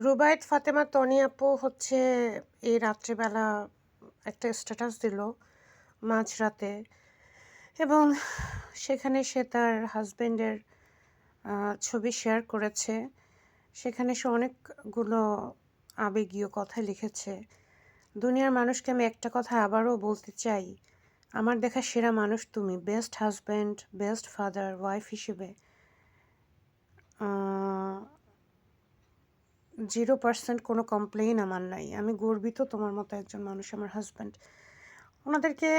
রুবায়েত ফাতেমা তনি আপু হচ্ছে এই রাত্রিবেলা একটা স্ট্যাটাস দিল মাঝরাতে এবং সেখানে সে তার হাজব্যান্ডের ছবি শেয়ার করেছে। সেখানে সে অনেকগুলো আবেগীয় কথা লিখেছে। দুনিয়ার মানুষকে আমি একটা কথা আবারও বলতে চাই, আমার দেখা সেরা মানুষ তুমি best husband best father wife হিসেবে। জিরো পার্সেন্ট কোনো কমপ্লেইন আমার নাই। আমি গর্বিত তোমার মতো একজন মানুষ, আমার হাজব্যান্ড ওনাদেরকে,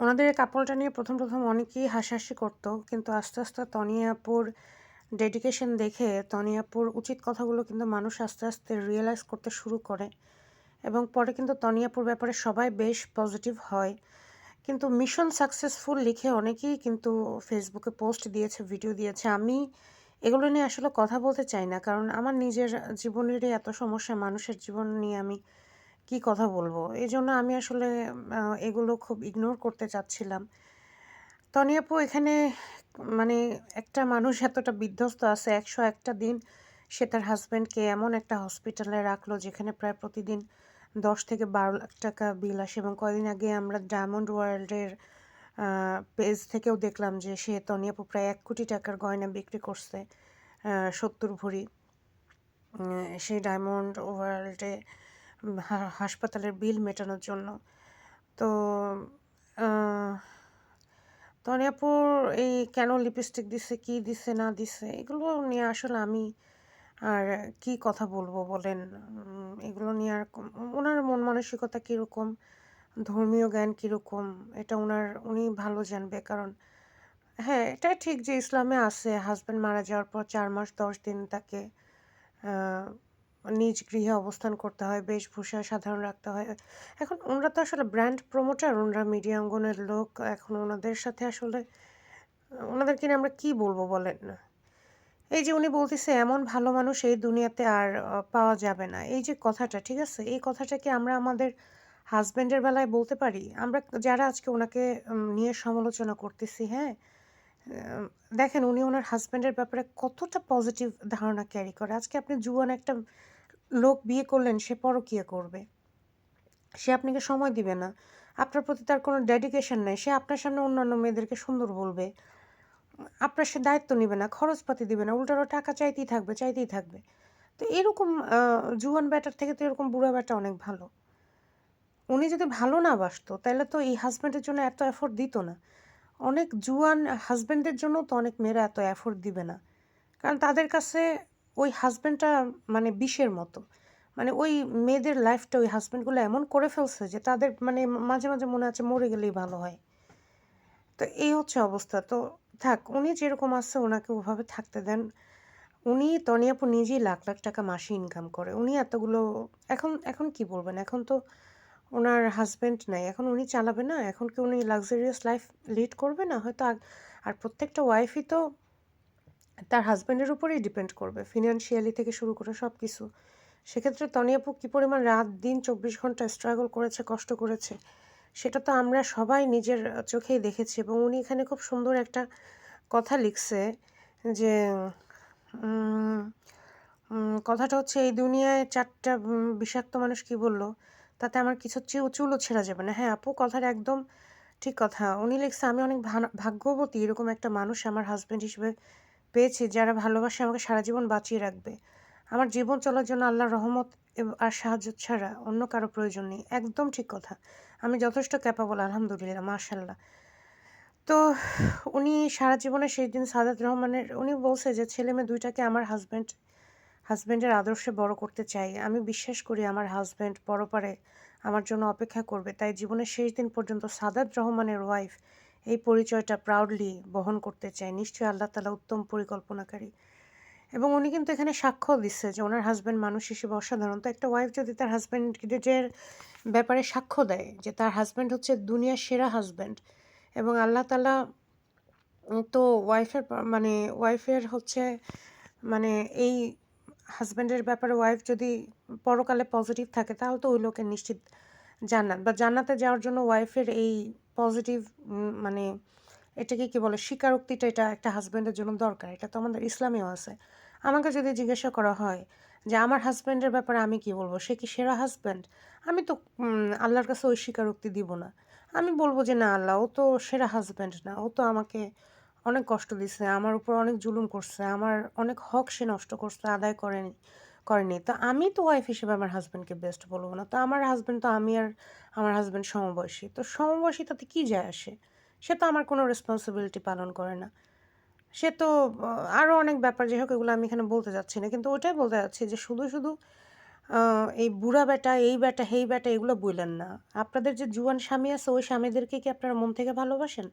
ওনাদের কাপড়টা নিয়ে প্রথম প্রথম অনেকেই হাসাহাসি করতো, কিন্তু আস্তে আস্তে তনিয়াপুর ডেডিকেশন দেখে তনিয়াপুর উচিত কথাগুলো কিন্তু মানুষ আস্তে আস্তে রিয়েলাইজ করতে শুরু করে এবং পরে কিন্তু তনিয়াপুর ব্যাপারে সবাই বেশ পজিটিভ হয়। কিন্তু মিশন সাকসেসফুল লিখে অনেকেই কিন্তু ফেসবুকে পোস্ট দিয়েছে ভিডিও দিয়েছে। আমি এগুলো নিয়ে আসলে কথা বলতে চাই না। কারণ আমার নিজের জীবনেরই এত সমস্যা, মানুষের জীবন নিয়ে আমি কি কথা বলব? এই জন্য আমি আসলে এগুলো খুব ইগনোর করতে চাচ্ছিলাম। তনিয়াপু এখানে মানে একটা মানুষ এতটা বিধ্বস্ত আছে, একশো একটা দিন সে তার হাজব্যান্ডকে এমন একটা হসপিটালে রাখল, যেখানে প্রায় প্রতিদিন দশ থেকে বারো লাখ টাকা বিল আসে এবং কয়দিন আগে আমরা ডায়মন্ড ওয়ার্ল্ডের পেজ থেকেও দেখলাম যে সে তনিয়াপু প্রায় এক কোটি টাকার গয়না বিক্রি করছে সত্তর ভরি। সেই ডায়মন্ড ওয়ার্ল্ডে হাসপাতালের বিল মেটানোর জন্য। তো তনিয়াপুর এই কেন লিপস্টিক দিছে, কি দিছে, না দিছে, এগুলো নিয়ে আসলে আমি আর কি কথা বলব বলেন? এগুলো নিয়ে আর ওনার মন মানসিকতা কীরকম? ধর্মীয় জ্ঞান কীরকম? এটা ওনার উনি ভালো জানবে। কারণ হ্যাঁ এটা ঠিক যে ইসলামে আছে হাজব্যান্ড মারা যাওয়ার পর চার মাস, দশ দিন তাকে নিজ গৃহে অবস্থান করতে হয় বেশভূষা সাধারণ রাখতে হয়। এখন ওনারা তো আসলে ব্র্যান্ড প্রমোটার ওনারা মিডিয়া অঙ্গনের লোক। এখন ওনাদের সাথে আসলে ওনাদেরকে নিয়ে আমরা কি বলব বলেন না? এই যে উনি বলতেছে, এমন ভালো মানুষ এই দুনিয়াতে আর পাওয়া যাবে না। এই যে কথাটা, ঠিক আছে? এই কথাটাকে আমরা আমাদের হাজব্যান্ডের বেলায় বলতে পারি, আমরা যারা আজকে ওনাকে নিয়ে সমালোচনা করতেছি হ্যাঁ দেখেন উনি ওনার হাজব্যান্ডের ব্যাপারে কতটা পজিটিভ ধারণা ক্যারি করে। আজকে আপনি জুয়ান একটা লোক বিয়ে করলেন, সে পরকিয়া করবে। সে আপনাকে সময় দিবে না। আপনার প্রতি তার কোনো ডেডিকেশন নেই। সে আপনার সামনে অন্যান্য মেয়েদেরকে সুন্দর বলবে। আপনার সে দায়িত্ব নেবে না, খরচপাতি দিবে না, উল্টারও টাকা চাইতেই থাকবে চাইতেই থাকবে। তো এরকম জুয়ান ব্যাটার থেকে তো এরকম বুড়া ব্যাটা অনেক ভালো। উনি যদি ভালো না বাসতো তাহলে তো এই হাজব্যান্ডের জন্য এত এফোর্ট দিত না। অনেক জুয়ান হাজব্যান্ডের জন্য তো অনেক মেয়েরা এত এফোর্ট দিবে না। কারণ তাদের কাছে ওই হাজব্যান্ডটা মানে বিষের মতো। মানে ওই মেয়েদের লাইফটা ওই হাজব্যান্ডগুলো এমন করে ফেলছে যে তাদের মানে মাঝে মাঝে মনে আছে মরে গেলেই ভালো হয়। তো এই হচ্ছে অবস্থা। তো থাক, উনি যেরকম আছে ওনাকে ওভাবে থাকতে দেন। উনি তনিয়াপু নিজেই লাখ লাখ টাকা মাসে ইনকাম করে। উনি এতগুলো, এখন এখন কি বলবেন? এখন তো ওনার হাজব্যান্ড নাই। এখন উনি চালাবে না। এখন কি উনি লাক্সারিয়াস লাইফ লিড করবে না? হয়তো আর প্রত্যেকটা ওয়াইফই তো তার হাজব্যান্ডের উপরেই ডিপেন্ড করবে ফিনান্সিয়ালি থেকে শুরু করে সব কিছু সেক্ষেত্রে তনিয়াপু কী পরিমাণ রাত দিন চব্বিশ ঘণ্টা স্ট্রাগল করেছে, কষ্ট করেছে, সেটা তো আমরা সবাই নিজের চোখেই দেখেছি এবং উনি এখানে খুব সুন্দর একটা কথা লিখছে যে কথাটা হচ্ছে, এই দুনিয়ায় চারটা বিষাক্ত মানুষ কি বলল? তাতে আমার কিছু চুলও ছেঁড়া যাবে না। হ্যাঁ আপু কথার একদম ঠিক কথা। উনি লিখছে, আমি অনেক ভাগ্যবতী এরকম একটা মানুষ আমার হাজব্যান্ড হিসেবে পেয়েছি, যারা ভালোবাসে আমাকে সারা জীবন বাঁচিয়ে রাখবে। আমার জীবন চলার জন্য আল্লাহর রহমত আর সাহায্য ছাড়া অন্য কারও প্রয়োজন নেই। একদম ঠিক কথা। আমি যথেষ্ট ক্যাপাবল আলহামদুলিল্লাহ মার্শাল্লাহ তো উনি সারা জীবনে সেই দিন সাদাত রহমানের, উনি বলছে যে ছেলে মেয়ে দুইটাকে আমার হাজব্যান্ড হাজব্যান্ডের আদর্শে বড় করতে চাই। আমি বিশ্বাস করি আমার হাজব্যান্ড পরপারে আমার জন্য অপেক্ষা করবে। তাই জীবনের শেষ দিন পর্যন্ত সাদাত রহমানের ওয়াইফ এই পরিচয়টা প্রাউডলি বহন করতে চাই। নিশ্চয়ই আল্লাহ তালা উত্তম পরিকল্পনাকারী। এবং উনি কিন্তু এখানে সাক্ষ্য দিচ্ছে যে ওনার হাজব্যান্ড মানুষ হিসেবে অসাধারণ। তো একটা ওয়াইফ যদি তার হাজব্যান্ডের ব্যাপারে সাক্ষ্য দেয় যে তার হাজব্যান্ড হচ্ছে দুনিয়ার সেরা হাজব্যান্ড এবং আল্লাহ তালা তো ওয়াইফের মানে ওয়াইফের হচ্ছে মানে এই হাজব্যান্ডের ব্যাপারে ওয়াইফ যদি পরকালে পজিটিভ থাকে, তাহলে তো ওই লোকের নিশ্চিত জান্নাত। বা জান্নাতে যাওয়ার জন্য ওয়াইফের এই পজিটিভ মানে এটাকে কি বলে, স্বীকারোক্তিটা এটা একটা হাজব্যান্ডের জন্য দরকার। এটা তো আমাদের ইসলামেও আছে। আমাকে যদি জিজ্ঞাসা করা হয় যে আমার হাজব্যান্ডের ব্যাপারে আমি কি বলব? সে কি সেরা হাজব্যান্ড আমি তো আল্লাহর কাছে ওই স্বীকারোক্তি দিব না। আমি বলব যে না, আল্লাহ, ও তো সেরা হাজব্যান্ড না। ও তো আমাকে অনেক কষ্ট দিছে, আমার উপর অনেক জুলুম করছে, আমার অনেক হক সে নষ্ট করছে, আদায় করেনি করেনি। তো আমি তো ওয়াইফ হিসেবে আমার হাজব্যান্ডকে বেস্ট বলব না। তো আমার হাজব্যান্ড তো আমি আর আমার হাজব্যান্ড সমবয়সী। তো সমবয়সী তাতে কী যায় আসে? সে তো আমার কোনো রেসপন্সিবিলিটি পালন করে না। সে তো আরও অনেক ব্যাপার, যাই হোক, এগুলো আমি এখানে বলতে যাচ্ছি না। কিন্তু ওটাই বলতে যাচ্ছি যে শুধু শুধু এই বুড়া বেটা এই বেটা হেই বেটা এগুলো বললেন না। আপনাদের যে জুয়ান স্বামী আছে, ওই স্বামীদেরকে কি আপনারা মন থেকে ভালোবাসেন?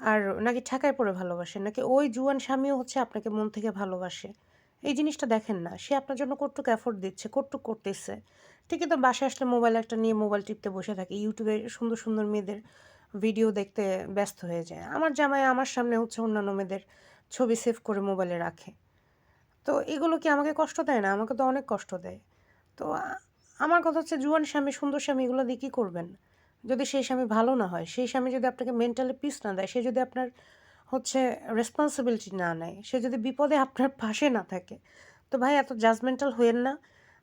আর নাকি ঠেকায় পড়ে ভালোবাসে, নাকি ওই জুয়ান স্বামীও হচ্ছে আপনাকে মন থেকে ভালোবাসে? এই জিনিসটা দেখেন না, সে আপনার জন্য কটুক এফোর্ট দিচ্ছে কটুক করতেছে। ঠিকই তো বাসায় আসলে মোবাইল একটা নিয়ে মোবাইল টিপতে বসে থাকে ইউটিউবে সুন্দর সুন্দর মেয়েদের ভিডিও দেখতে ব্যস্ত হয়ে যায়। আমার জামাই আমার সামনে হচ্ছে অন্যান্য মেয়েদের ছবি সেভ করে মোবাইলে রাখে। তো এগুলো কি আমাকে কষ্ট দেয় না? আমাকে তো অনেক কষ্ট দেয়। তো আমার কথা হচ্ছে জুয়ান স্বামী, সুন্দর স্বামী, এগুলো দিয়ে কী করবেন? যদি সেই স্বামী ভালো না হয়, সেই স্বামী যদি আপনাকে মেন্টালি পিস না দেয়, সে যদি আপনার হচ্ছে রেসপন্সিবিলিটি না নেয়, সে যদি বিপদে আপনার পাশে না থাকে, তো ভাই এত জাজমেন্টাল হইয়েন না।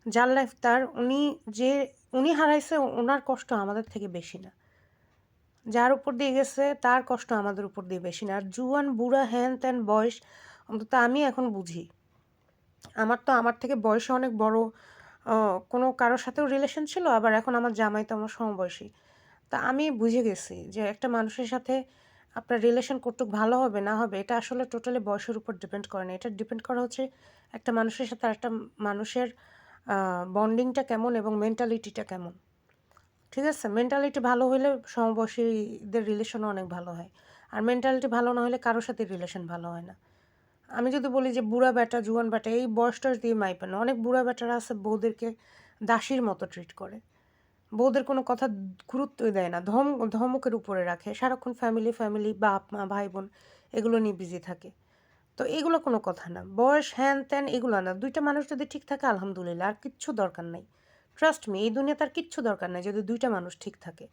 যার লাইফ তার, উনি যে, উনি হারাইছে, ওনার কষ্ট আমাদের থেকে বেশি না। যার উপর দিয়ে গেছে, তার কষ্ট আমাদের উপর দিয়ে বেশি না। আর জুয়ান বুড়া হ্যান ত্যান বয়স অন্তত আমি এখন বুঝি। আমার তো আমার থেকে বয়সে অনেক বড় কোনো কারোর সাথেও রিলেশন ছিল, আবার এখন আমার জামাই তো আমার সমবয়সী। তা আমি বুঝে গেছি যে একটা মানুষের সাথে আপনার রিলেশন কতটুকু ভালো হবে, না হবে, এটা আসলে টোটালি বয়সের উপর ডিপেন্ড করে না। এটা ডিপেন্ড করা হচ্ছে একটা মানুষের সাথে একটা মানুষের বন্ডিংটা কেমন এবং মেন্টালিটিটা কেমন। ঠিক আছে? মেন্টালিটি ভালো হলে সমবয়সীদের রিলেশনও অনেক ভালো হয়। আর মেন্টালিটি ভালো না হলে কারোর সাথে রিলেশন ভালো হয় না। আমি যদি বলি যে বুড়া বেটা জুয়ান বেটা এই বয়সটা দিয়ে মাইপে না। অনেক বুড়া বেটারা আছে বউদেরকে দাসীর মতো ট্রিট করে। বউদের কোনো কথা গুরুত্বই দেয় না, ধম, ধমকের উপরে রাখে, সারাক্ষণ ফ্যামিলি ফ্যামিলি বাপ, মা, ভাই, বোন এগুলো নিয়ে বিজি থাকে। তো এগুলো কোনো কথা না, বয়স, হ্যান ত্যান এগুলো না, দুইটা মানুষ যদি ঠিক থাকে, আলহামদুলিল্লাহ, আর কিচ্ছু দরকার নাই। ট্রাস্ট মি এই দুনিয়াতে আর কিচ্ছু দরকার নাই যদি দুইটা মানুষ ঠিক থাকে।